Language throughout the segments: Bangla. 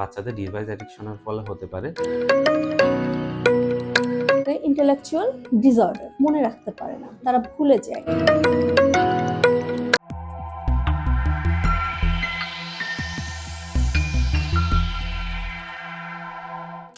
বাচ্চাদের ডিভাইস অ্যাডিকশনের ফলে হতে পারে। ইন্টেলেকচুয়াল ডিসঅর্ডার মনে রাখতে পারে না, তারা ভুলে যায়।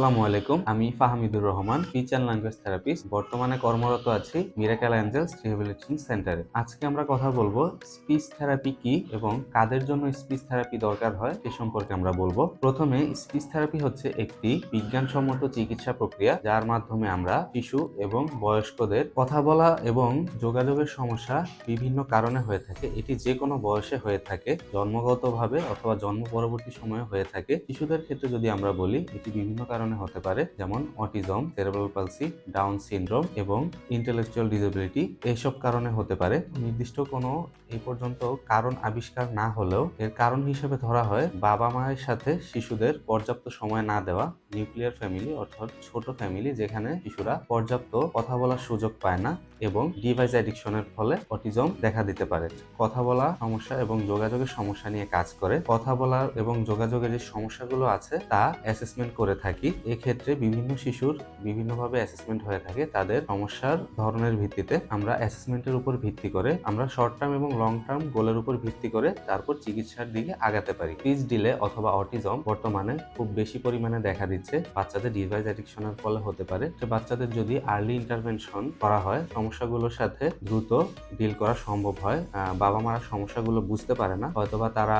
আসসালামু আলাইকুম। আমি Fahmidur Rahman speech language therapist বর্তমানে কর্মরত আছি মিরাকেল অ্যাঞ্জেলস রিহেবিলিটেশন সেন্টারে আজকে আমরা কথা বলব স্পিচ থেরাপি কি এবং কাদের জন্য স্পিচ থেরাপি দরকার হয় এ সম্পর্কে আমরা বলব। প্রথমে স্পিচ থেরাপি হচ্ছে একটি বিজ্ঞানসম্মত চিকিৎসা প্রক্রিয়া যার মাধ্যমে আমরা শিশু এবং বয়স্কদের কথা বলা এবং যোগাযোগের সমস্যা বিভিন্ন কারণে হয়ে থাকে। এটি যে কোনো বয়সে হয়ে থাকে, জন্মগতভাবে অথবা জন্ম পরবর্তী সময়ে হয়ে থাকে। শিশুদের ক্ষেত্রে যদি আমরা বলি, এটি বিভিন্ন কারণে হতে পারে, যেমন autism cerebral palsy Down syndrome এবং ইন্টেলেকচুয়াল ডিসেবিলিটি এইসব কারণে হতে পারে। নির্দিষ্ট কোনো এ পর্যন্ত কারণ আবিষ্কার না হলেও এর কারণ হিসেবে ধরা হয় বাবা মায়ের সাথে শিশুদের পর্যাপ্ত সময় না দেওয়া নিউক্লিয়ার ফ্যামিলি অর্থাৎ ছোট ফ্যামিলি যেখানে শিশুরা পর্যাপ্ত কথা বলার সুযোগ পায় না। এবং ডিভাইস অ্যাডিকশনের ফলে অটিজম দেখা দিতে পারে। কথা বলা সমস্যা এবং যোগাযোগের সমস্যা নিয়ে কাজ করে। কথা বলার এবং যোগাযোগের যে সমস্যাগুলো আছে তা অ্যাসেসমেন্ট করে থাকি। এক্ষেত্রে বিভিন্ন শিশুর বিভিন্নভাবে অ্যাসেসমেন্ট হয়ে থাকে। তাদের সমস্যার ধরনের ভিত্তিতে আমরা অ্যাসেসমেন্টের উপর ভিত্তি করে আমরা শর্ট টার্ম এবং লং টার্ম গোলের উপর ভিত্তি করে তারপর চিকিৎসার দিকে আগাতে পারি। পিচ ডিলে অথবা অটিজম বর্তমানে খুব বেশি পরিমাণে দেখা দিচ্ছে। বাচ্চাদের ডিভাইস অ্যাডিকশনের ফলে হতে পারে। বাচ্চাদের যদি আর্লি ইন্টারভেনশন করা হয় সমস্যাগুলোর সাথে দ্রুত ডিল করা সম্ভব হয়। বাবা মারা সমস্যাগুলো বুঝতে পারে না। হয়তোবা তারা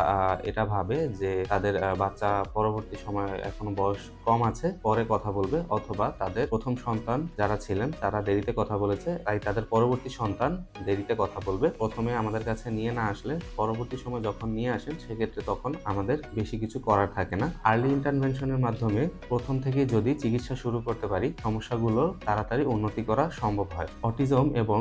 এটা ভাবে যে তাদের বাচ্চা পরবর্তী সময়ে এখনও বয়স কম আছে, পরে কথা বলবে অথবা তাদের প্রথম সন্তান যারা ছিলেন তারা দেরিতে কথা বলেছে, তাই তাদের পরবর্তী সন্তান দেরিতে কথা বলবে। প্রথমে আমাদের কাছে নিয়ে না আসলে পরবর্তী সময় যখন নিয়ে আসেন সেক্ষেত্রে তখন আমাদের বেশি কিছু করার থাকে না। আর্লি ইন্টারভেনশনের মাধ্যমে প্রথম থেকে যদি চিকিৎসা শুরু করতে পারি, সমস্যাগুলো তাড়াতাড়ি উন্নতি করা সম্ভব হয়। অটিজম এবং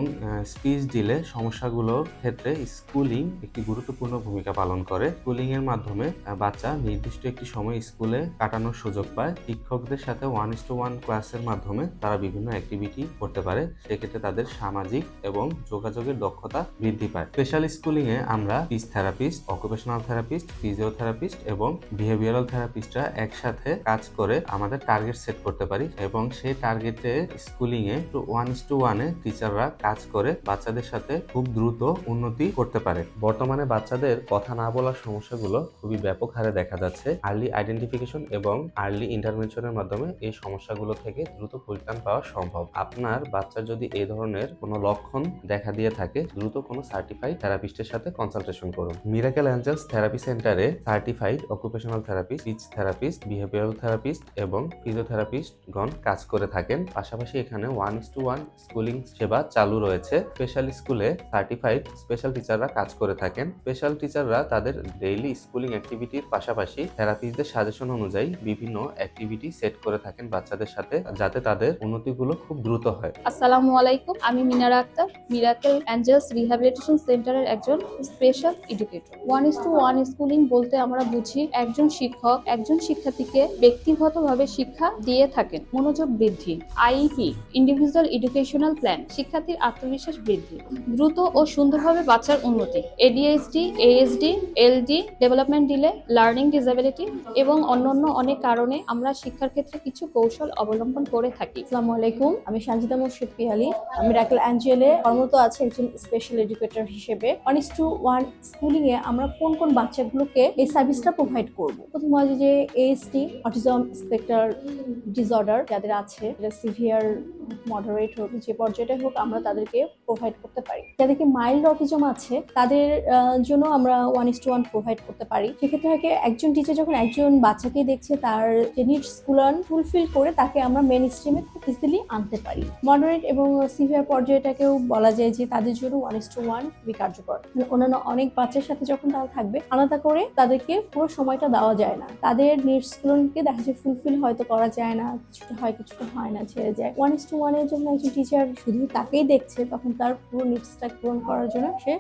স্পিচ ডিলে সমস্যাগুলোর ক্ষেত্রে স্কুলিং একটি গুরুত্বপূর্ণ ভূমিকা পালন করে। স্কুলিং এর মাধ্যমে বাচ্চা নির্দিষ্ট একটি সময় স্কুলে কাটানোর সুযোগ পায়। শিক্ষকদের সাথে ওয়ান ইস টু ওয়ান ক্লাসের মাধ্যমে তারা বিভিন্ন অ্যাক্টিভিটি করতে পারে। সেক্ষেত্রে তাদের সামাজিক এবং যোগাযোগের দক্ষতা বৃদ্ধি পায়। স্পেশাল স্কুলিং এ আমরা speech therapist occupational therapist physiotherapist এবং বিহেভিয়ারাল থেরাপিস্টরা একসাথে কাজ করে আমাদের টার্গেট সেট করতে পারি এবং সেই টার্গেটে স্কুলিং এ ওয়ান ইস টু ওয়ানে টিচাররা কাজ করে বাচ্চাদের সাথে খুব দ্রুত উন্নতি করতে পারে। বর্তমানে বাচ্চাদের কথা না বলার সমস্যাগুলো খুবই ব্যাপক হারে দেখা যাচ্ছে। আর্লি আইডেন্টিফিকেশন এবং আর্লি ইন্টারভেনশনের মাধ্যমে এই সমস্যাগুলো থেকে দ্রুত পরিত্রাণ পাওয়া সম্ভব। আপনার বাচ্চার যদি এই ধরনের কোনো লক্ষণ দেখা দিয়ে থাকে, দ্রুত কোনো সার্টিফাইড থেরাপিস্টের সাথে কনসালটেশন করুন। মিরাকেল অ্যাঞ্জেলস থেরাপি সেন্টারে certified occupational therapist speech therapist behavioural therapist এবং ফিজিওথেরাপিস্টগণ কাজ করে থাকেন। পাশাপাশি এখানে one is to one schooling সেবা চালু রয়েছে। স্পেশাল স্কুলে সার্টিফাইড স্পেশাল টিচাররা কাজ করে থাকেন। স্পেশাল টিচাররা তাদের ডেইলি স্কুলিং অ্যাক্টিভিটির পাশাপাশি থেরাপিস্টদের সাজেশন অনুযায়ী বিভিন্ন অ্যাক্টিভিটি সেট করে থাকেন বাচ্চাদের সাথে, যাতে তাদের উন্নতিগুলো খুব দ্রুত হয়। আসসালামু আলাইকুম, আমি Minara Akter, Miracle Angels rehabilitation সেন্টারের একজন special educator one is to one schooling বলতে আমরা বুঝি একজন শিক্ষক, একজন শিক্ষার্থীকে ব্যক্তিগতভাবে শিক্ষা দিয়ে থাকেন। মনোযোগ বৃদ্ধি আইইপি ইন্ডিভিজুয়াল এডুকেশনাল প্ল্যান শিক্ষার্থীর আত্মবিশ্বাস বৃদ্ধি, দ্রুত ও সুন্দরভাবে বাচ্চার উন্নতি ADSD ASD LD development delay learning disability এবং অন্যান্য অনেক কারণে আমরা শিক্ষার ক্ষেত্রে কিছু কৌশল অবলম্বন করে থাকি। আসসালামু আলাইকুম, আমি সঞ্জিতা মুর্শিদ পিয়ালি। আমি রাকেল অ্যাঞ্জেলে কর্মরত আছি একজন স্পেশাল এডুকেটর হিসেবে। ইস টু ওয়ান স্কুলিং এ আমরা কোন কোন বাচ্চাগুলোকে এই সার্ভিসটা প্রোভাইড করব? প্রথম হচ্ছে যে এএসটি অটিজম স্পেক্টার ডিসঅর্ডার যাদের আছে সিভিয়ার মডারেট হোক, যে পর্যায়টাই হোক, আমরা তাদেরকে প্রোভাইড করতে পারি। যাদেরকে মাইল্ড অটিজম আছে, তাদের জন্য আমরা one is to one provide করতে পারি। সেক্ষেত্রে একজন টিচার যখন একজন বাচ্চাকে দেখছে, তার যে নিডসগুলো ফুলফিল করে তাকে আমরা মেন স্ট্রিমে খুব ইজিলি আনতে পারি। মডারেট এবং সিভিয়ার পর্যায়টাকেও বলা যায় যে তাদের জন্য ওয়ান ইস টু ওয়ান খুবই কার্যকর। মানে অন্যান্য অনেক বাচ্চার সাথে যখন তারা থাকবে, আলাদা করে তাদেরকে পুরো সময়টা দেওয়া যায় না। তাদের নিডস গুলোকে দেখা যায় ফুলফিল হয়তো করা যায় না, কিছুটা হয় কিছুটা হয় না, ছেড়ে যায়। ওয়ান ইস টু ওয়ানের জন্য একজন টিচার শুধু তাকেই দেখছে, তখন তার পুরো নিডসটা পূরণ করার জন্য সে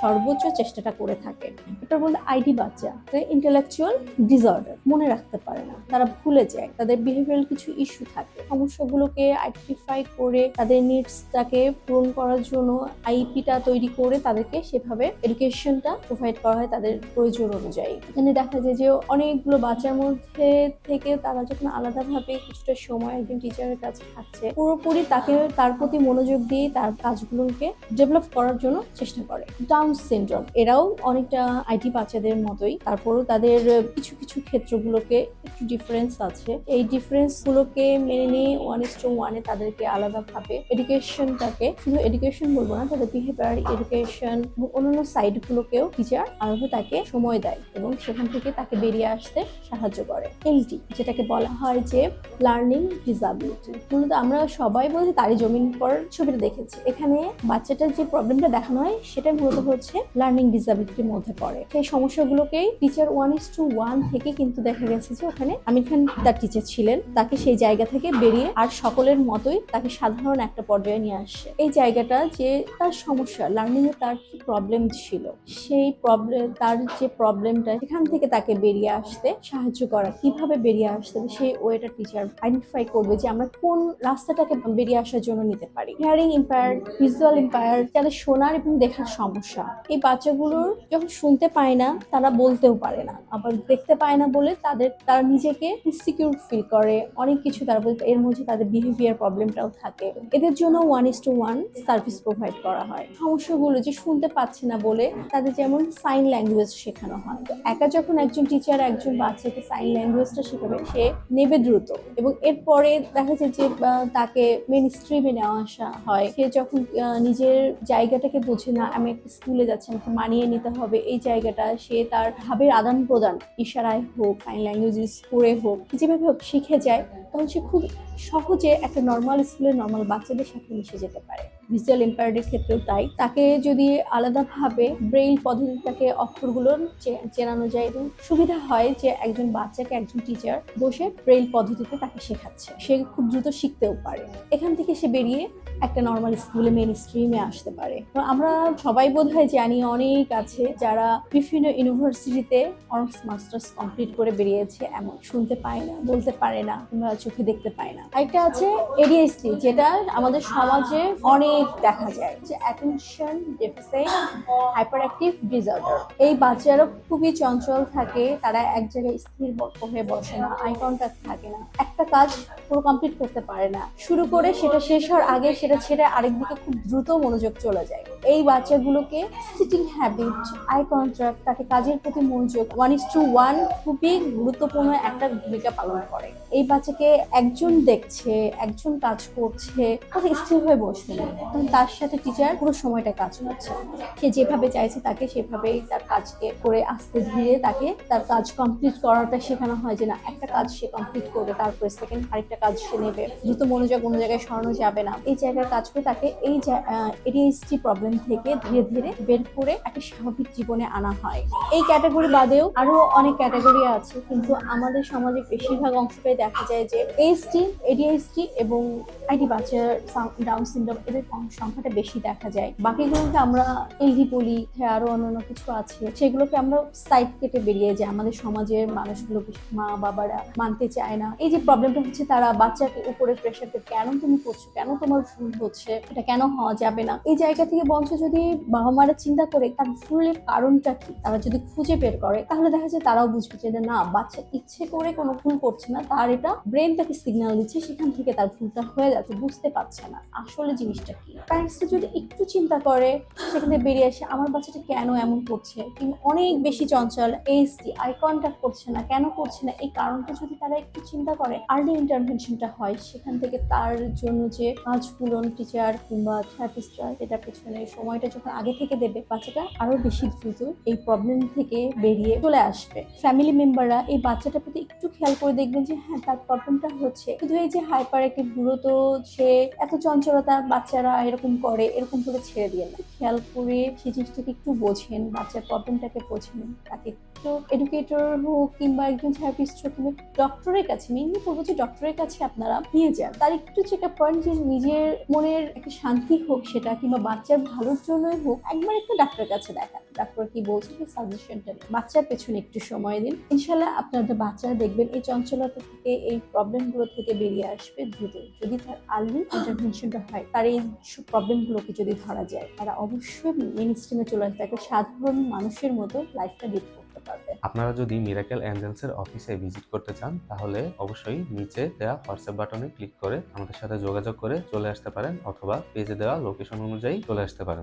সর্বোচ্চ চেষ্টাটা করে থাকে। এটা বলতে আইডি বাচ্চা ইন্টেলেকচুয়াল ডিসঅর্ডার মনে রাখতে পারে না। তারা ভুলে যায়, তাদের বিহেভিয়ারাল কিছু ইস্যু থাকে। সমস্যাগুলোকে আইডেন্টিফাই করে তাদের নিডসটাকে পূরণ করার জন্য আইপিটা তৈরি করে তাদেরকে সেভাবে এডুকেশনটা প্রোভাইড করা হয় তাদের প্রয়োজন অনুযায়ী। এখানে দেখা যায় যে অনেকগুলো বাচ্চার মধ্যে থেকে তারা যখন আলাদাভাবে কিছুটা সময় একজন টিচারের কাছে থাকছে, পুরোপুরি তাকে তার প্রতি মনোযোগ দিয়ে তার কাজগুলোকে ডেভেলপ করার জন্য চেষ্টা করে। ডাউন সিনড্রোম এরাও অনেকটা আইটি বাচ্চাদের মতোই। তারপরও তাদের কিছু কিছু ক্ষেত্রগুলোকে একটু ডিফারেন্স আছে। এই ডিফারেন্স গুলোকে মেনে নিয়ে ওয়ান ইস টু ওয়ানে তাদেরকে আলাদাভাবে এডুকেশনটাকে শুধু এডুকেশন বলব না, তাদের বিহেভিয়ার এডুকেশন এবং অন্যান্য সাইডগুলোকেও টিচার আলাদা তাকে সময় দেয় এবং সেখান থেকে তাকে বেরিয়ে আসতে সাহায্য করে। এলটি যেটাকে বলা হয় যে লার্নিং ডিসাবিলিটি মূলত আমরা সবাই বলতে তারই জমিন পর ছবিটা দেখেছি। এখানে বাচ্চাটার যে প্রবলেমটা দেখানো হয় সেটা মূলত হচ্ছে লার্নিং ডিসাবিলিটির মধ্যে পড়ে। সেই সমস্যাগুলোকেই teacher one is to one থেকে কিন্তু দেখা গেছে যে ওখানে আমির খান তার টিচার ছিলেন, তাকে সেই জায়গা থেকে বেরিয়ে আর সকলের মতোই তাকে সাধারণ একটা পর্যায়ে নিয়ে আসে। এই জায়গাটা যে তার সমস্যা লার্নিং এ তার কি প্রবলেম ছিল, সেই প্রবলেম তার যে প্রবলেমটা সেখান থেকে তাকে বেরিয়ে আসতে সাহায্য করা, কীভাবে বেরিয়ে আসতে হবে সেই ওয়েটা টিচার আইডেন্টিফাই করবে যে আমরা কোন রাস্তাটাকে বেরিয়ে আসার জন্য নিতে পারি। হিয়ারিং ইম্পায়ার ভিজুয়াল ইম্পায়ার যাদের শোনার এবং দেখার সমস্যা। এই বাচ্চাগুলোর যখন শুনতে পায় না, তারা বলতেও পারে না। আবার দেখতে পায় না বলে তাদের, তারা নিজেকে ইনসিকিউর ফিল করে। অনেক কিছু তারা বলতে এর মধ্যে তাদের বিহেভিয়ার প্রবলেমটাও থাকে। এদের জন্য one is to one service provide করা হয়। সমস্যাগুলো যে শুনতে পাচ্ছে না বলে তাদের যেমন সাইন ল্যাঙ্গুয়েজ শেখানো হয়। তো একা যখন একজন টিচার একজন বাচ্চাকে সাইন ল্যাঙ্গুয়েজটা শেখাবে, সে নেবে দ্রুত। এবং এরপরে দেখা যায় যে তাকে মেন স্ট্রিমে নেওয়া আসা হয়। সে যখন নিজের জায়গাটাকে বোঝে না, আমি একটা স্কুলে যাচ্ছি আমাকে মানিয়ে নিতে হবে। এই জায়গাটা সে তার ভাবের আদান প্রদান, ইশারায় হোক সাইন ল্যাঙ্গুয়েজ করে হোক, যেভাবে হোক শিখে যায় তখন সে খুব সহজে একটা নর্মাল স্কুলের নর্মাল বাচ্চাদের সাথে মিশে যেতে পারে। ভিজুয়াল এম্পায়ার্ডের ক্ষেত্রেও তাই। তাকে যদি আলাদাভাবে ব্রেইল পদ্ধতিটাকে অক্ষরগুলো চেনানো যায় এবং সুবিধা হয় যে একজন বাচ্চাকে একজন টিচার বসে ব্রেইল পদ্ধতিতে তাকে শেখাচ্ছে। সে খুব দ্রুত শিখতেও পারে। এখান থেকে সে বেরিয়ে একটা নর্মাল স্কুলে মেন স্ট্রিমে আসতে পারে। তো আমরা সবাই বোধহয় জানি অনেক আছে যারা বিভিন্ন ইউনিভার্সিটিতে অনার্স মাস্টার্স কমপ্লিট করে বেরিয়েছে, এমন শুনতে পায় না, বলতে পারে না, কিংবা চোখে দেখতে পায় না। একটা আছে এডিএসটি যেটা আমাদের সমাজে অনেক দেখা যায় যে attention deficit hyperactive disorder এই বাচ্চারা খুবই চঞ্চল থাকে, তারা এক জায়গায় স্থির হয়ে বসে না আই কন্ট্যাক্ট থাকে না। একটা কাজ পুরো কমপ্লিট করতে পারে না। শুরু করে সেটা শেষ হওয়ার আগে সেটা ছেড়ে আরেকদিকে খুব দ্রুত মনোযোগ চলে যায়। এই বাচ্চাগুলোকে সিটিং হ্যাবিট আই কন্ট্রাক্ট তাকে কাজের প্রতি মনোযোগ ওয়ান ইস টু ওয়ান খুবই গুরুত্বপূর্ণ একটা ভূমিকা পালন করে। এই বাচ্চাকে একজন দেখছে, একজন কাজ করছে স্থির হয়ে বসবে। তার সাথে টিচার পুরো সময়টা কাজ করছে। সে যেভাবে চাইছে তাকে সেভাবেই তার কাজকে করে আস্তে ধীরে তাকে তার কাজ কমপ্লিট করাটা শেখানো হয় যে না, একটা কাজ সে কমপ্লিট করবে, তারপরে সেকেন্ড আরেকটা কাজ সে নেবে। দ্রুত মনোযোগ অন্য জায়গায় সরানো যাবে না। এই জায়গার কাজ করে তাকে এই এডিএসটি প্রবলেম থেকে ধীরে ধীরে বের করে একটা স্বাভাবিক জীবনে আনা হয়। এই ক্যাটাগরি বাদেও আরও অনেক ক্যাটাগরি আছে, কিন্তু আমাদের সমাজে বেশিরভাগ অংশটাই দেখা যায় যে এসটি এডিএসটি এবং আইটি বাচ্চার ডাউন সিনড্রোম এদের সংখ্যাটা বেশি দেখা যায়। বাকিগুলোকে আমরা এলডি বলি হ্যাঁ আরও অন্যান্য কিছু আছে। সেগুলোকে আমরা সাইড কেটে বেরিয়ে যাই। আমাদের সমাজের মানুষগুলোকে মা বাবারা মানতে চায় না। এই যে প্রবলেমটা হচ্ছে তারা বাচ্চাকে উপরে প্রেশার কেন তুমি করছ? কেন তোমার ভুল হচ্ছে? এটা কেন হওয়া যাবে না? এই জায়গা থেকে বঞ্চ যদি বাবা মারা চিন্তা করে তার ভুলের কারণটা কি, তারা যদি খুঁজে বের করে, তাহলে দেখা যায় তারাও বুঝবে যে, না বাচ্চা ইচ্ছে করে কোনো ভুল করছে না, তার এটা ব্রেন তাকে সিগন্যাল দিচ্ছে, সেখান থেকে তার ভুলটা হয়ে যাচ্ছে, বুঝতে পারছে না। আসলে জিনিসটা কি? প্যারেন্টসটা যদি একটু চিন্তা করে, সেখান থেকে বেরিয়ে আসে, আমার বাচ্চাটা কেন এমন করছে? কিংবা অনেক বেশি চঞ্চল এসটি আই কন্ট্যাক্ট করছে না, কেন করছে না? এই কারণটা যদি তারা একটু চিন্তা করে আর্লি ইন্টারভেনশনটা হয়, সেখান থেকে তার জন্য যে কাজগুলো টিচার কিংবা থেরাপিস্টরা এটা পেছনে সময়টা যখন আগে থেকে দেবে, বাচ্চাটা আরও বেশি দ্রুত এই প্রবলেম থেকে বেরিয়ে চলে আসবে। ফ্যামিলি মেম্বাররা এই বাচ্চাটার প্রতি একটু খেয়াল করে দেখবেন যে হ্যাঁ তার প্রবলেমটা হচ্ছে। শুধু এই যে হাইপার একটি গুলো তো সে এত চঞ্চলতা বাচ্চারা এরকম করে এরকম করে ছেড়ে দিয়ে না। খেয়াল করে সেই জিনিসটাকে একটু বোঝেন, বাচ্চার প্রবলেমটাকে বোঝেন। তাকে একটু এডুকেটর হোক কিংবা একজন থেরাপিস্ট হোক কিংবা ডক্টরের কাছে মেইনলি বলব যে ডক্টরের কাছে আপনারা নিয়ে যান। তার একটু চেক আপ করেন যে নিজের মনের একটা শান্তি হোক সেটা কিংবা বাচ্চার ভালো ভালোর জন্যই হোক, একবার একটু ডাক্তার কাছে দেখান ডাক্তার কি বলছে সেই সাজেশনটা বাচ্চার পেছনে একটু সময় দিন। ইনশাল্লাহ আপনাদের বাচ্চারা দেখবেন এই চঞ্চলতা থেকে, এই প্রবলেমগুলো থেকে বেরিয়ে আসবে দ্রুত। যদি তার আর্লি ইন্টারভেনশনটা হয়, তার এই প্রবলেমগুলোকে যদি ধরা যায়, তারা অবশ্যই মেন স্ট্রিমে চলে আসে তাকে সাধারণ মানুষের মতো লাইফটা করতে পারবে। আপনারা যদি মিরাকেল অ্যাঞ্জেলসের অফিসে ভিজিট করতে চান, তাহলে অবশ্যই নিচে দেওয়া হোয়াটসঅ্যাপ বাটনে ক্লিক করে আমাদের সাথে যোগাযোগ করে চলে আসতে পারেন, অথবা পেজে দেওয়া লোকেশন অনুযায়ী চলে আসতে পারেন।